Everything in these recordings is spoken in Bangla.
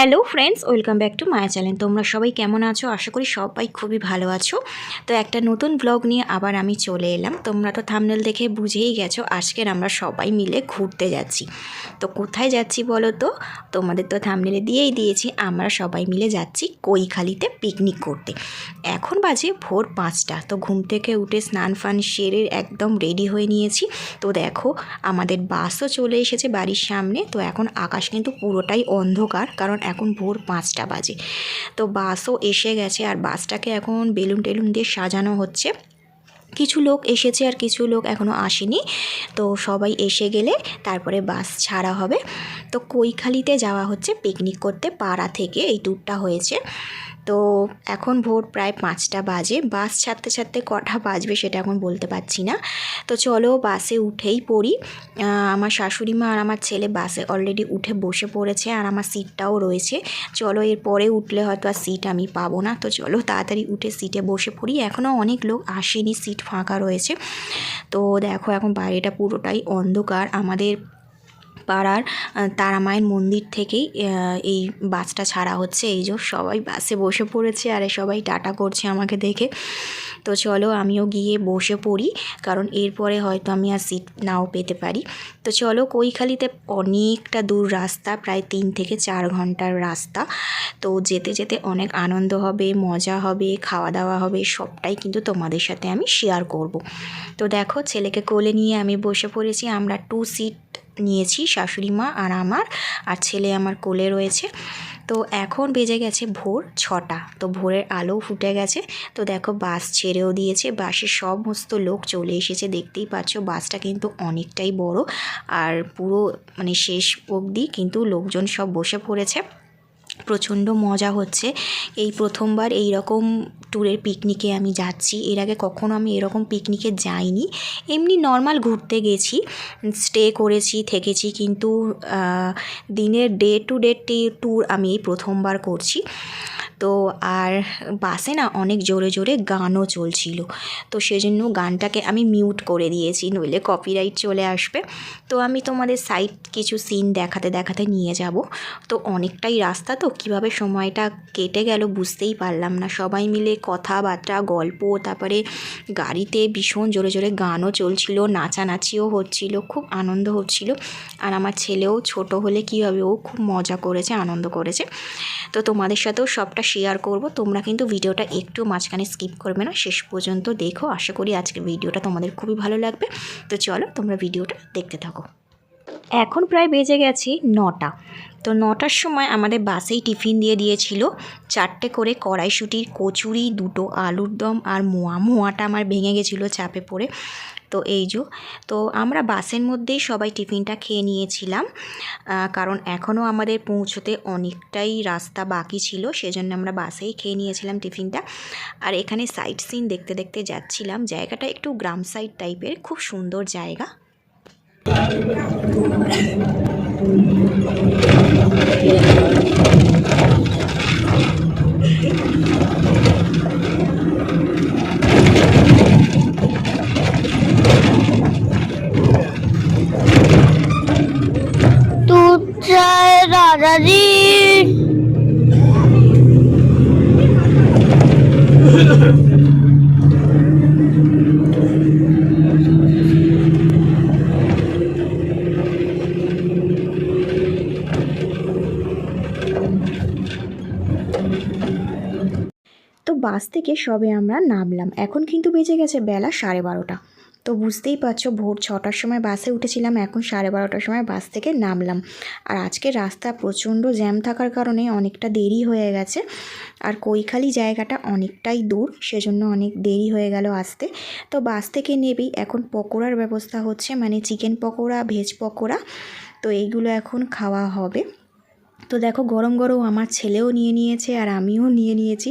Hello friends, welcome back to Maya channel. তোমরা সবাই কেমন আছো? আশা করি সবাই খুবই ভালো আছো। তো একটা নতুন ব্লগ নিয়ে আবার আমি চলে এলাম। তোমরা তো থামনেল দেখে বুঝেই গেছো, আজকের আমরা সবাই মিলে ঘুরতে যাচ্ছি। তো কোথায় যাচ্ছি বলো তো? তোমাদের তো থামনেলে দিয়েই দিয়েছি, আমরা সবাই মিলে যাচ্ছি কৈখালিতে পিকনিক করতে। এখন বাজে ভোর পাঁচটা, তো ঘুম থেকে উঠে স্নান ফান সেরে একদম রেডি হয়ে নিয়েছি। তো দেখো, আমাদের বাসও চলে এসেছে বাড়ির সামনে, তো এখন আকাশ কিন্তু পুরোটাই অন্ধকার, কারণ এখন ভোর পাঁচটা বাজে। তো বাসও এসে গেছে আর বাসটাকে এখন বেলুন টেলুন দিয়ে সাজানো হচ্ছে। কিছু লোক এসেছে আর কিছু লোক এখনও আসেনি। তো সবাই এসে গেলে তারপরে বাস ছাড়া হবে। তো কৈখালিতে যাওয়া হচ্ছে পিকনিক করতে পাড়া থেকে, এই ট্যুরটা হয়েছে। তো এখন ভোর প্রায় পাঁচটা বাজে। বাস ছাড়তে ছাড়তে কটা বাজবে সেটা এখন বলতে পারছি না। তো চলো বাসে উঠেই পড়ি। আমার শাশুড়ি মা আর আমার ছেলে বাসে অলরেডি উঠে বসে পড়েছে আর আমার সিটটাও রয়েছে। চলো এর পরে উঠলে হয়তো আর সিট আমি পাবো না। তো চলো তাড়াতাড়ি উঠে সিটে বসে পড়ি। এখনও অনেক লোক আসেনি, সিট ফাঁকা রয়েছে। তো দেখো এখন বাইরেটা পুরোটাই অন্ধকার। আমাদের পাড়ার তারা মায়ের মন্দির থেকেই এই বাসটা ছাড়া হচ্ছে। এই যে সবাই বাসে বসে পড়েছে, আর সবাই টাটা করছে আমাকে দেখে। তো চলো আমিও গিয়ে বসে পড়ি, কারণ এরপরে হয়তো আমি আর সিট নাও পেতে পারি। তো চলো কৈখালিতে অনেকটা দূর রাস্তা, প্রায় তিন থেকে চার ঘণ্টার রাস্তা। তো যেতে যেতে অনেক আনন্দ হবে, মজা হবে খাওয়া দাওয়া হবে, সবটাই কিন্তু তোমাদের সাথে আমি শেয়ার করব। তো দেখো ছেলেকে কোলে নিয়ে আমি বসে পড়েছি, আমরা টু সিট নিয়েছি, শাশুড়ি মা আর আমার, আর ছেলে আমার কোলে রয়েছে। তো এখন বেজে গেছে ভোর ছটা। তো ভোরের আলো ফুটে গেছে। তো দেখো বাস ছেড়েও দিয়েছে। বাসে সমস্ত লোক চলে এসেছে। দেখতেই পাচ্ছ বাসটা কিন্তু অনেকটাই বড়। আর পুরো মানে শেষ অবধি কিন্তু লোকজন সব বসে পড়েছে। প্রচণ্ড মজা হচ্ছে। এই প্রথমবার এই রকম ট্যুরের পিকনিকে আমি যাচ্ছি। এর আগে কখনো আমি এরকম পিকনিকে যাইনি। এমনি নর্মাল ঘুরতে গেছি, স্টে করেছি, থেকেছি কিন্তু দিনের ডে টু ডে ট্যুর আমি এই প্রথমবার করছি। তো আর বাসে না অনেক জোরে জোরে গানও চলছিল। তো সেজন্য গানটাকে আমি মিউট করে দিয়েছি, নইলে কপিরাইট চলে আসবে। তো আমি তোমাদের সাইড কিছু সিন দেখাতে দেখাতে নিয়ে যাব। তো অনেকটাই রাস্তা তো, কীভাবে সময়টা কেটে গেল বুঝতেই পারলাম না। সবাই মিলে কথাবার্তা, গল্প, তারপরে গাড়িতে ভীষণ জোরে জোরে গানও চলছিল, নাচানাচিও হচ্ছিল, খুব আনন্দ হচ্ছিল। আর আমার ছেলেও ছোট হলে কী হবে, ও খুব মজা করেছে, আনন্দ করেছে। তো তোমাদের সাথেও সবটা শেয়ার করব। তোমরা কিন্তু ভিডিওটা একটু মাঝখানে স্কিপ করবে না। শেষ পর্যন্ত দেখো। আশা করি আজকের ভিডিওটা তোমাদের খুবই ভালো লাগবে। তো চলো, তোমরা ভিডিওটা দেখতে থাকো। এখন প্রায় বেজে গেছি নটা। তো নটার সময় আমাদের বাসেই টিফিন দিয়ে দিয়েছিল। চারটে করে কড়াইশুটির কচুরি, দুটো আলুর দম আর মোয়া। মোয়াটা আমার ভেঙে গেছিল চাপে পড়ে। তো এই যো। তো আমরা বাসের মধ্যেই সবাই টিফিনটা খেয়ে নিয়েছিলাম কারণ এখনও আমাদের পৌঁছতে অনেকটাই রাস্তা বাকি ছিল, সেজন্য আমরা বাসেই খেয়ে নিয়েছিলাম টিফিনটা। আর এখানে সাইট সিন দেখতে দেখতে যাচ্ছিলাম, জায়গাটা একটু গ্রাম সাইড টাইপের, খুব সুন্দর জায়গা। दूध জয় রাধাজি তো বাস থেকে সবে আমরা নামলাম। এখন কিন্তু বেজে গেছে বেলা সাড়ে বারোটা। তো বুঝতেই পারছ, ভোর ছটার সময় বাসে উঠেছিলাম, এখন সাড়ে বারোটার সময় বাস থেকে নামলাম। আর আজকে রাস্তা প্রচণ্ড জ্যাম থাকার কারণে অনেকটা দেরি হয়ে গেছে। আর কৈখালি জায়গাটা অনেকটাই দূর, সেজন্য অনেক দেরি হয়ে গেল আসতে। তো বাস থেকে নেবেই, এখন পকোড়ার ব্যবস্থা হচ্ছে মানে চিকেন পকোড়া, ভেজ পকোড়া। তো এইগুলো এখন খাওয়া হবে। তো দেখো, গরম গরম আমার ছেলেও নিয়ে নিয়েছে আর আমিও নিয়ে নিয়েছি।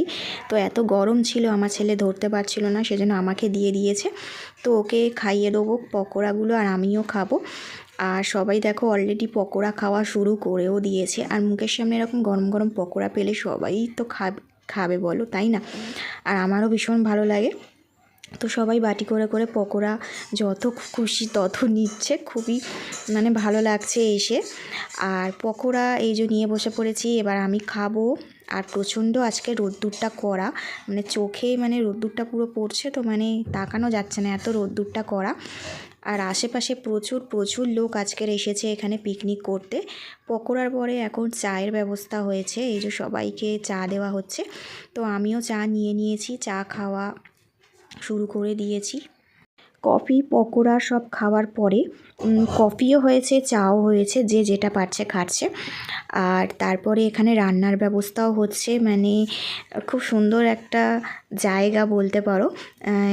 তো এত গরম ছিল, আমার ছেলে ধরতে পারছিল না, সেজন্য আমাকে দিয়ে দিয়েছে। তো ওকে খাইয়ে দেবো পকোড়াগুলো আর আমিও খাব। আর সবাই দেখো অলরেডি পকোড়া খাওয়া শুরু করেও দিয়েছে। আর মুখের সামনে এরকম গরম গরম পকোড়া পেলে সবাই তো খাবে খাবে বলো, তাই না? আর আমারও ভীষণ ভালো লাগে। তো সবাই বাটি করে করে পকোড়া যত খুশি তত নিচ্ছে। খুবই মানে ভালো লাগছে এসে। আর পকোড়া এই যে নিয়ে বসে পড়েছি, এবার আমি খাব। আর প্রচণ্ড আজকে রোদ্দুরটা করা মানে চোখে মানে রোদ্দুরটা পুরো পড়ছে তো মানে তাকানো যাচ্ছে না এত রোদ্দুরটা করা আর আশেপাশে প্রচুর প্রচুর লোক আজকের এসেছে এখানে পিকনিক করতে। পকোড়ার পরে এখন চায়ের ব্যবস্থা হয়েছে, এই যে সবাইকে চা দেওয়া হচ্ছে। তো আমিও চা নিয়ে নিয়েছি, চা খাওয়া শুরু করে দিয়েছি। কফি, পকোড়া সব খাওয়ার পরে কফিও হয়েছে, চাও হয়েছে, যে যেটা পারছে খাচ্ছে। আর তারপরে এখানে রান্নার ব্যবস্থাও হচ্ছে মানে খুব সুন্দর একটা জায়গা বলতে পারো।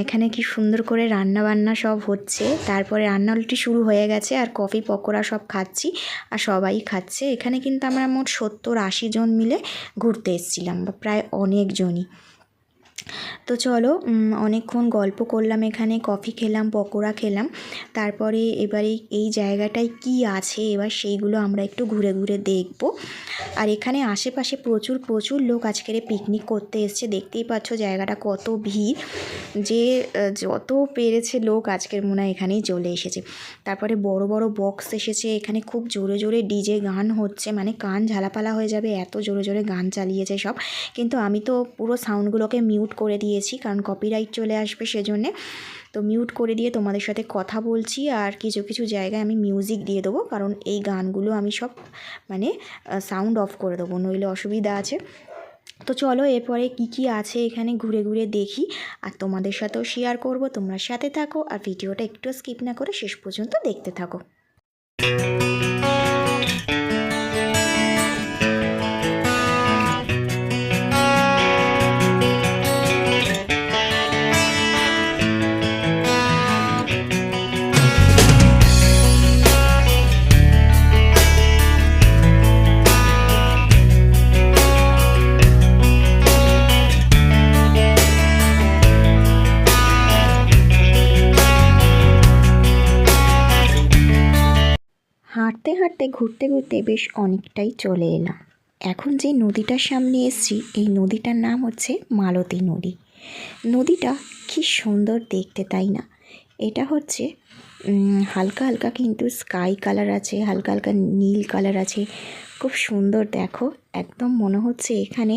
এখানে কি সুন্দর করে রান্না বান্না সব হচ্ছে। তারপরে রান্না অলরেডি শুরু হয়ে গেছে, আর কফি, পকোড়া সব খাচ্ছি, আর সবাই খাচ্ছে। এখানে কিন্তু আমরা মোট সত্তর আশি জন মিলে ঘুরতে এসেছিলাম, বা প্রায় অনেকজনই তো চলো অনেকক্ষণ গল্প করলাম এখানে, কফি খেলাম, পকোড়া খেলাম। তারপরে এবারে এই জায়গাটায় কি আছে, এবার সেইগুলো আমরা একটু ঘুরে ঘুরে দেখব। আর এখানে আশেপাশে প্রচুর প্রচুর লোক আজকের পিকনিক করতে এসছে। দেখতেই পাচ্ছ জায়গাটা কত ভিড়। যে যত পেরেছে লোক আজকের মনে হয় এখানেই চলে এসেছে। তারপরে বড় বড় বক্স এসেছে। এখানে খুব জোরে জোরে ডিজে গান হচ্ছে। মানে কান ঝালাপালা হয়ে যাবে, এত জোরে জোরে গান চালিয়েছে সব। কিন্তু আমি তো পুরো সাউন্ডগুলোকে মিউট করে দিয়েছি, কারণ কপিরাইট চলে আসবে সেজন্যে। তো মিউট করে দিয়ে তোমাদের সাথে কথা বলছি আর কিছু কিছু জায়গায় আমি মিউজিক দিয়ে দেবো, কারণ এই গানগুলো আমি সব মানে সাউন্ড অফ করে দেবো, নইলে অসুবিধা আছে। তো চলো এরপরে কি কি আছে এখানে ঘুরে ঘুরে দেখি আর তোমাদের সাথেও শেয়ার করব, তোমরা সাথে থাকো আর ভিডিওটা একটু স্কিপ না করে শেষ পর্যন্ত দেখতে থাকো। ঘুরতে ঘুরতে বেশ অনেকটাই চলে এলাম। এখন যে নদীটার সামনে এসেছি, এই নদীটার নাম হচ্ছে মালতী নদী। নদীটা কি সুন্দর দেখতে, তাই না? এটা হচ্ছে হালকা হালকা কিন্তু স্কাই কালার আছে, হালকা হালকা নীল কালার আছে। খুব সুন্দর, দেখো। একদম মনে হচ্ছে এখানে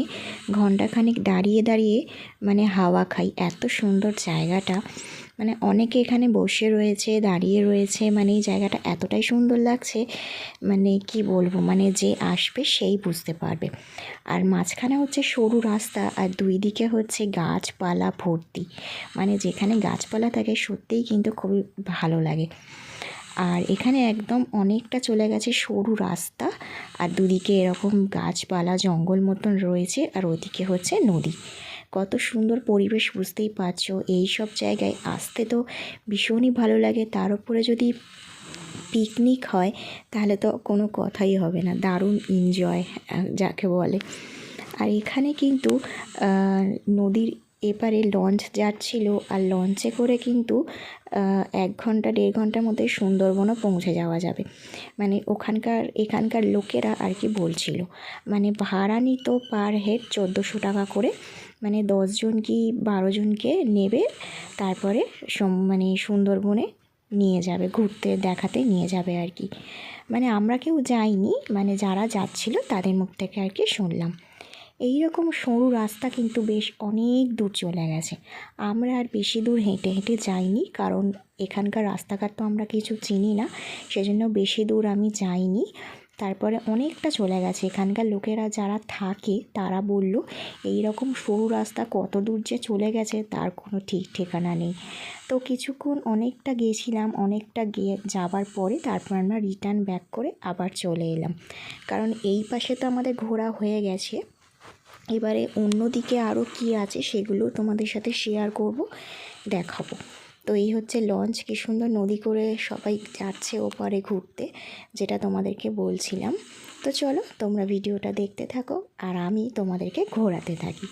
ঘন্টাখানেক দাঁড়িয়ে দাঁড়িয়ে মানে হাওয়া খাই। এত সুন্দর জায়গাটা। মানে অনেকে এখানে বসে রয়েছে, দাঁড়িয়ে রয়েছে মানে এই জায়গাটা এতটাই সুন্দর লাগছে মানে কি বলব মানে যে আসবে সেই বুঝতে পারবে। আর মাঝখানে হচ্ছে সরু রাস্তা আর দুই দিকে হচ্ছে গাছপালা ভর্তি। মানে যেখানে গাছপালা থাকে সত্যিই কিন্তু খুবই ভালো লাগে। আর এখানে একদম অনেকটা চলে গেছে সরু রাস্তা আর দুদিকে এরকম গাছপালা, জঙ্গল মতন রয়েছে আর ওদিকে হচ্ছে নদী। কত সুন্দর পরিবেশ বুঝতেই পারছ। এই সব জায়গায় আসতে তো ভীষণই ভালো লাগে। তার উপরে যদি পিকনিক হয়, তাহলে তো কোনো কথাই হবে না। দারুণ এনজয় যাকে বলে। আর এখানে কিন্তু নদীর এপারে লঞ্চ যাচ্ছিল। আর লঞ্চে করে কিন্তু এক ঘণ্টা, দেড় ঘণ্টার মধ্যে সুন্দরবনও পৌঁছে যাওয়া যাবে। মানে ওখানকার, এখানকার লোকেরা আর কি বলছিল। মানে ভাড়া নিত পার হেড চোদ্দোশো টাকা করে। মানে দশজন কি বারো জনকে নেবে, তারপরে মানে সুন্দরবনে নিয়ে যাবে, ঘুরতে, দেখাতে নিয়ে যাবে আর কি। মানে আমরা কেউ যাইনি মানে যারা যাচ্ছিল তাদের মুখ থেকে আর কি শুনলাম। এই রকম সরু রাস্তা কিন্তু বেশ অনেক দূর চলে গেছে। আমরা আর বেশি দূর হেঁটে হেঁটে যাইনি, কারণ এখানকার রাস্তাঘাট তো আমরা কিছু চিনি না, সেজন্য বেশি দূর আমি যাইনি। তারপরে অনেকটা চলে গেছে। এখানকার লোকেরা যারা থাকে, তারা বলল এই রকম সরু রাস্তা কত দূর যে চলে গেছে, তার কোনো ঠিক ঠিকানা নেই। তো কিছুক্ষণ অনেকটা গিয়েছিলাম অনেকটা গিয়ে যাবার পরে তারপর আমরা রিটার্ন ব্যাক করে আবার চলে এলাম। কারণ এই পাশে তো আমাদের ঘোরা হয়ে গেছে। এবারে অন্যদিকে আরও কী আছে, সেগুলো তোমাদের সাথে শেয়ার করব, দেখাবো। তো এই হচ্ছে লঞ্চ কী সুন্দর নদী করে সবাই যাচ্ছে ওপারে ঘুরতে, যেটা তোমাদেরকে বলছিলাম। তো চলো, তোমরা ভিডিওটা দেখতে থাকো, আর আমি তোমাদেরকে ঘোরাতে থাকি।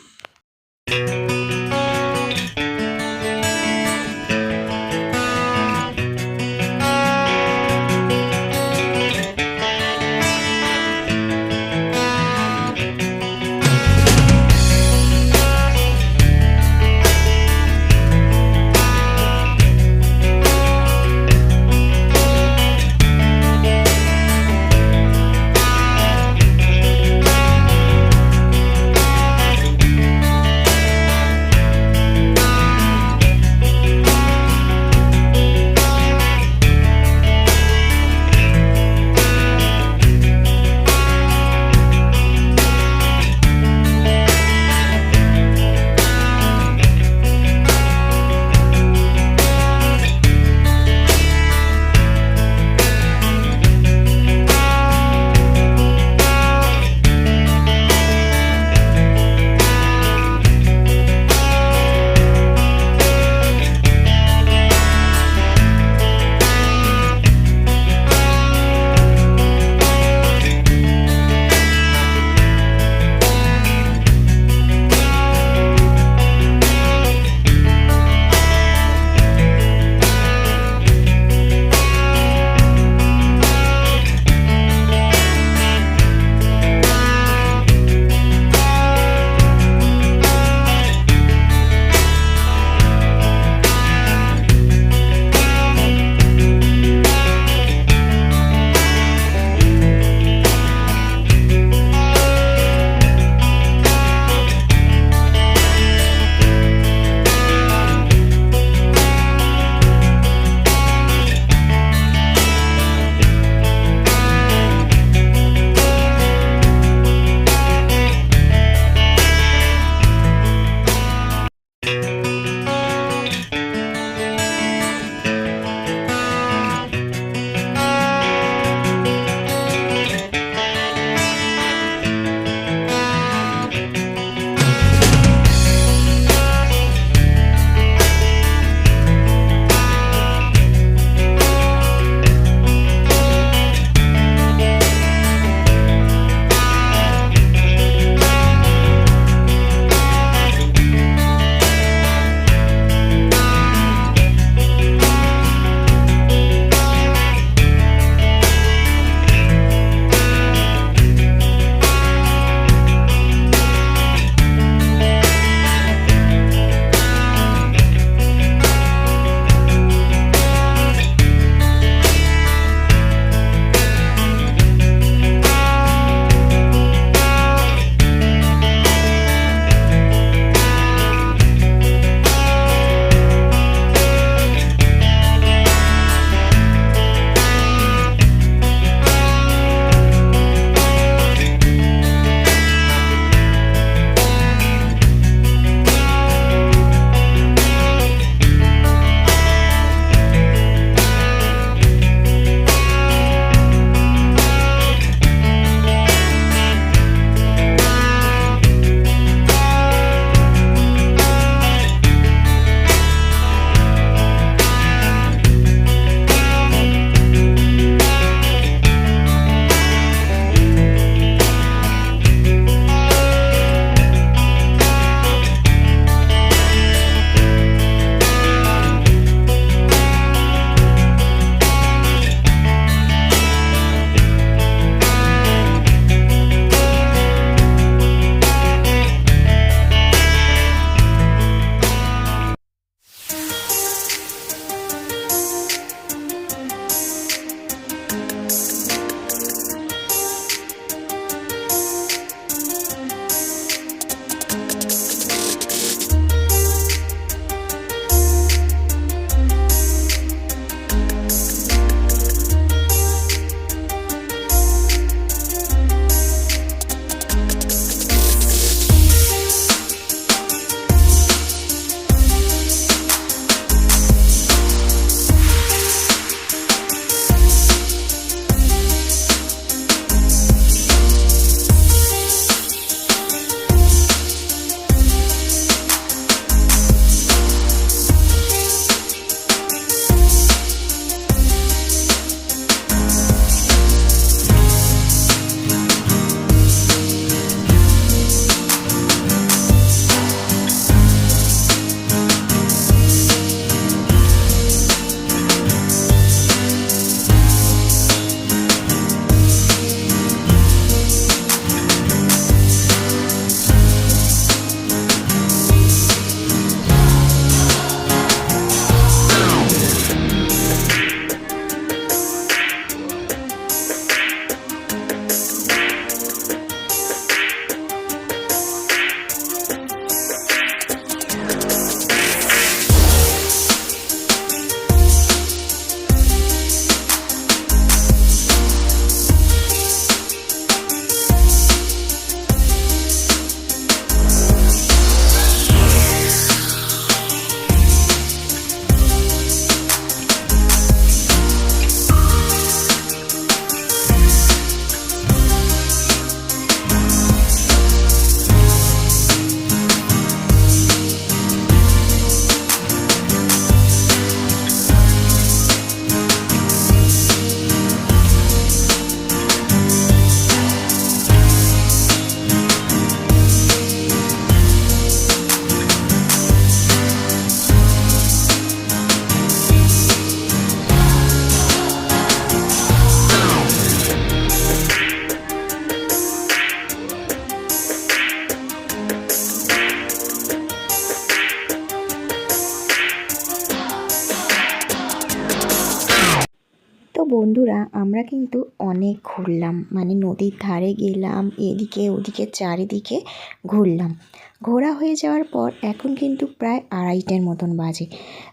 আমরা কিন্তু অনেক ঘুরলাম। মানে নদীর ধারে গেলাম, এদিকে ওদিকে চারিদিকে ঘুরলাম। ঘোরা হয়ে যাওয়ার পর এখন কিন্তু প্রায় আড়াইটার মতন বাজে।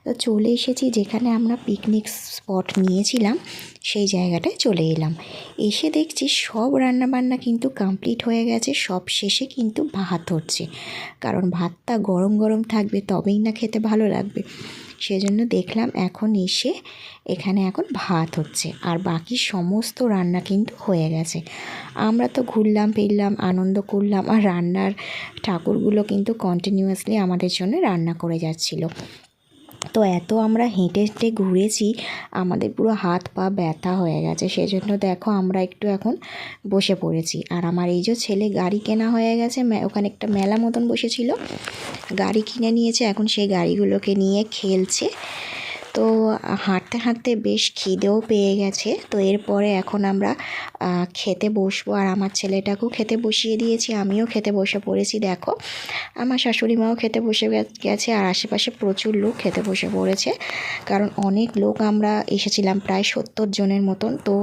তো চলে এসেছি যেখানে আমরা পিকনিক স্পট নিয়েছিলাম, সেই জায়গাটায় চলে এলাম। এসে দেখছি সব রান্নাবান্না কিন্তু কমপ্লিট হয়ে গেছে, সব শেষে কিন্তু ভাত হচ্ছে। কারণ ভাতটা গরম গরম থাকবে, তবেই না খেতে ভালো লাগবে। সেজন্য দেখলাম এখন এসে এখানে এখন ভাত হচ্ছে। আর বাকি সমস্ত রান্না কিন্তু হয়ে গেছে। আমরা তো ঘুরলাম, ফিরলাম, আনন্দ করলাম, আর রান্নার ঠাকুরগুলো কিন্তু কন্টিনিউয়াসলি আমাদের জন্য রান্না করে যাচ্ছিল। তো এত আমরা হেঁটে হেঁটে ঘুরেছি, আমাদের পুরো হাত পা ব্যথা হয়ে গেছে, সেজন্য দেখো আমরা একটু এখন বসে পড়েছি। আর আমার এই যে ছেলে গাড়ি কেনা হয়ে গেছে ওখানে একটা মেলা মতন বসেছিল, গাড়ি কিনে নিয়েছে, এখন সেই গাড়িগুলোকে নিয়ে খেলছে। তো হাঁটতে হাঁটতে বেশ খিদেও পেয়ে গেছে। তো এরপরে এখন আমরা খেতে বসবো। আর আমার ছেলেটাকেও খেতে বসিয়ে দিয়েছি, আমিও খেতে বসে পড়েছি, দেখো। আমার শাশুড়ি মাও খেতে বসে গেছে, আর আশেপাশে প্রচুর লোক খেতে বসে পড়েছে। কারণ অনেক লোক আমরা এসেছিলাম, প্রায় সত্তর জনের মতন। তো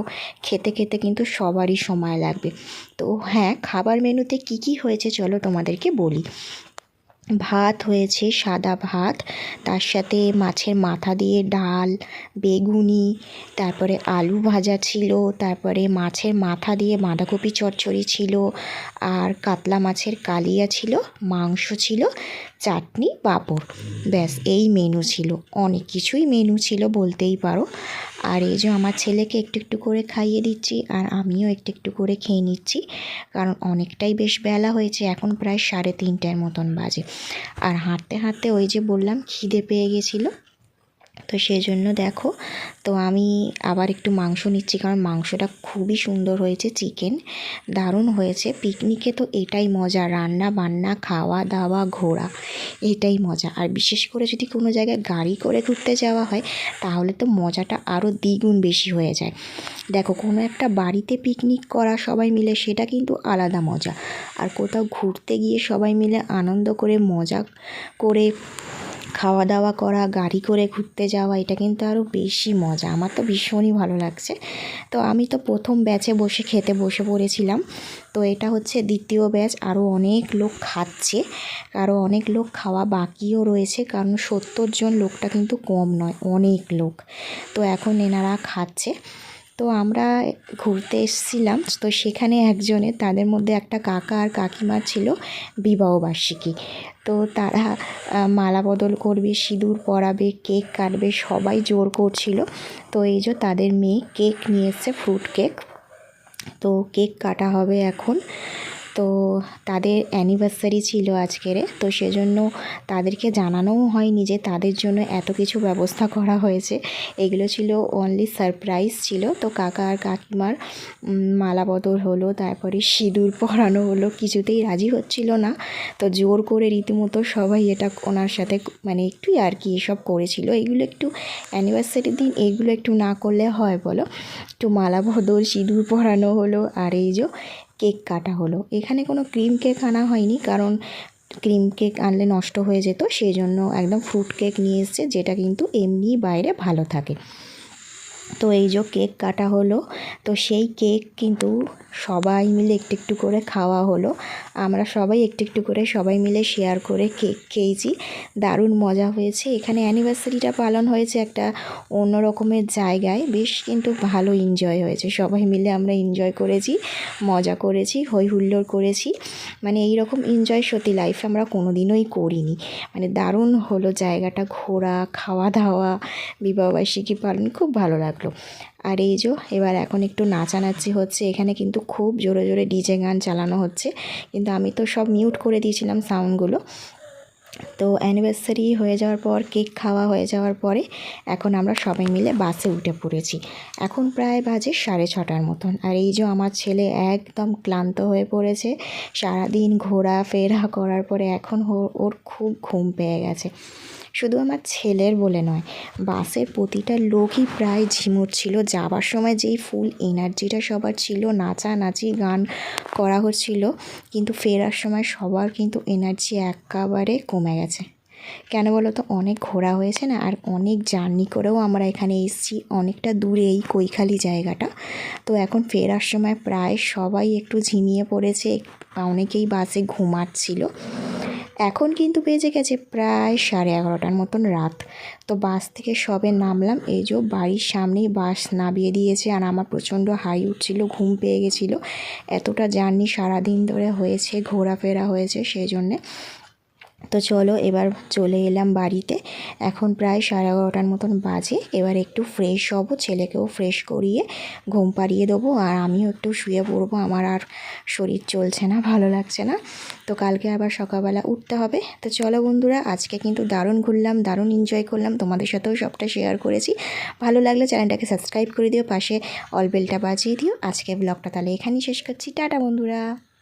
খেতে খেতে কিন্তু সবারই সময় লাগবে। তো হ্যাঁ খাবার মেনুতে কি কি হয়েছে চলো তোমাদেরকে বলি। ভাত হয়েছে, সাদা ভাত। তার সাথে মাছের মাথা দিয়ে ডাল, বেগুনি, তারপরে আলু ভাজা ছিল, তারপরে মাছের মাথা দিয়ে বাঁধাকপি চচ্চড়ি ছিল, আর কাতলা মাছের কালিয়া ছিল, মাংস ছিল। চাটনি পাঁপড় ব্যাস, এই মেনু ছিল। অনেক কিছুই মেনু ছিল বলতেই পারো। আর এই যে আমার ছেলেকে একটু একটু করে খাইয়ে দিচ্ছি আর আমিও একটু একটু করে খেয়ে নিচ্ছি, কারণ অনেকটাই বেশ বেলা হয়েছে, এখন প্রায় সাড়ে তিনটার মতন বাজে। আর হাঁটতে হাঁটতে ওই যে বললাম, খিদে পেয়ে গেছিল। তো সেই জন্য দেখো, তো আমি আবার একটু মাংস নিচ্ছি, কারণ মাংসটা খুবই সুন্দর হয়েছে চিকেন দারুণ হয়েছে। পিকনিকে তো এটাই মজা, রান্না বান্না, খাওয়া দাওয়া, ঘোরা, এটাই মজা। আর বিশেষ করে যদি কোনো জায়গায় গাড়ি করে ঘুরতে যাওয়া হয়, তাহলে তো মজাটা আরও দ্বিগুণ বেশি হয়ে যায়। দেখো, কোনো একটা বাড়িতে পিকনিক করা সবাই মিলে, সেটা কিন্তু আলাদা মজা। আর কোথাও ঘুরতে গিয়ে সবাই মিলে আনন্দ করে, মজা করে খাওয়া দাওয়া করা, গাড়ি করে ঘুরতে যাওয়া, এটা কিন্তু আরও বেশি মজা। আমার তো ভীষণই ভালো লাগছে। তো আমি তো প্রথম ব্যাচে বসে খেতে বসে পড়েছিলাম। তো এটা হচ্ছে দ্বিতীয় ব্যাচ। আরও অনেক লোক খাচ্ছে। আরও অনেক লোক খাওয়া বাকিও রয়েছে। কারণ সত্তর জন লোকটা কিন্তু কম নয়, অনেক লোক। তো এখন এনারা খাচ্ছে। তো আমরা ঘুরতে এসেছিলাম। তো সেখানে একজনে, তাদের মধ্যে একটা কাকা আর কাকিমা ছিল বিবাহবার্ষিকী তো তারা মালা বদল করবে, সিঁদুর পরাবে, কেক কাটবে, সবাই জোর করছিল। তো এই যে তাদের মেয়ে কেক নিয়ে এসছে, ফ্রুট কেক। তো কেক কাটা হবে এখন। তো তাদের অ্যানিভার্সারি ছিল আজকের তো সেজন্য তাদেরকে জানানোও হয়নি যে তাদের জন্য এত কিছু ব্যবস্থা করা হয়েছে। এগুলো ছিল অনলি সারপ্রাইজ ছিল। তো কাকা আর কাকিমার উম, মালা বদল হলো তারপরে সিঁদুর পরানো হলো কিছুতেই রাজি হচ্ছিল না। তো জোর করে রীতিমতো সবাই এটা ওনার সাথে মানে একটুই আর কি এসব করেছিল। এগুলো একটু অ্যানিভার্সারির দিন এগুলো একটু না করলে হয় বলো। একটু মালা বদল সিঁদুর পরানো হলো আর এই যে কেক কাটা হলো। এখানে কোনো ক্রিম কেক আনা হয়নি কারণ ক্রিম কেক আনলে নষ্ট হয়ে যেত, সেই জন্য একদম ফ্রুট কেক নিয়ে এসছে, যেটা কিন্তু এমনি বাইরে ভালো থাকে। তো এই যে কেক কাটা হলো, তো সেই কেক কিন্তু সবাই মিলে একটু একটু করে খাওয়া হলো। আমরা সবাই একটু একটু করে সবাই মিলে শেয়ার করে কেক খেয়েছি। দারুণ মজা হয়েছে। এখানে অ্যানিভার্সারিটা পালন হয়েছে একটা অন্য রকমের জায়গায়। বেশ কিন্তু ভালো এনজয় হয়েছে। সবাই মিলে আমরা এনজয় করেছি, মজা করেছি হই হুল্লোড় করেছি। মানে এই রকম এনজয় সত্যি লাইফে আমরা কোনো দিনই করিনি। মানে দারুণ হলো জায়গাটা ঘোরা খাওয়া দাওয়া বিবাহবার্ষিকী পালন। খুব ভালো লাগল। আর এই যে, এবার এখন একটু নাচানাচি হচ্ছে। এখানে কিন্তু খুব জোরে জোরে ডিজে গান চালানো হচ্ছে। কিন্তু আমি তো সব মিউট করে দিয়েছিলাম সাউন্ডগুলো তো অ্যানিভার্সারি হয়ে যাওয়ার পর কেক খাওয়া হয়ে যাওয়ার পরে, এখন আমরা সবাই মিলে বাসে উঠে পড়েছি। এখন প্রায় বাজে সাড়ে ছটার মতন। আর এই যে, আমার ছেলে একদম ক্লান্ত হয়ে পড়েছে। সারাদিন ঘোরা ফেরা করার পরে এখন ওর খুব ঘুম পেয়ে গেছে। শুধু আমার ছেলের বলে নয়, বাসের প্রতিটা লোকই প্রায় ঝিমুর ছিল। যাবার সময় যেই ফুল এনার্জিটা সবার ছিল, নাচানাচি গান করা হচ্ছিল, কিন্তু ফেরার সময় সবার কিন্তু এনার্জি একেবারে কমে গেছে। কেন বলো তো অনেক ঘোরা হয়েছে না, আর অনেক জার্নি করেও আমরা এখানে এসেছি, অনেকটা দূরে এই কৈখালি জায়গাটা। তো এখন ফেরার সময় প্রায় সবাই একটু ঝিমিয়ে পড়েছে অনেকেই বাসে ঘুমাচ্ছিল। এখন কিন্তু বেজে গেছে প্রায় সাড়ে এগারোটার মতন রাত। তো বাস থেকে সবে নামলাম। এই যে বাড়ির সামনেই বাস নামিয়ে দিয়েছে আর আমার প্রচণ্ড হাই উঠছিল, ঘুম পেয়ে গেছিল। এতটা জার্নি সারাদিন ধরে হয়েছে, ঘোরাফেরা হয়েছে সেই জন্যে। তো চলো এবার চলে এলাম বাড়িতে। এখন প্রায় সাড়ে এগারোটার মতন বাজে। এবার একটু ফ্রেশ হব, ছেলেকেও ফ্রেশ করিয়ে ঘুম পাড়িয়ে দেবো। আর আমিও একটু শুয়ে পড়ব, আমার আর শরীর চলছে না, ভালো লাগছে না। তো কালকে আবার সকালবেলা উঠতে হবে। তো চলো বন্ধুরা, আজকে কিন্তু দারুণ ঘুরলাম, দারুণ এনজয় করলাম। তোমাদের সাথেও সবটা শেয়ার করেছি। ভালো লাগলে চ্যানেলটাকে সাবস্ক্রাইব করে দিও, পাশে অল বেলটা বাজিয়ে দিও। আজকে ব্লগটা তাহলে এখানেই শেষ করছি। টাটা বন্ধুরা!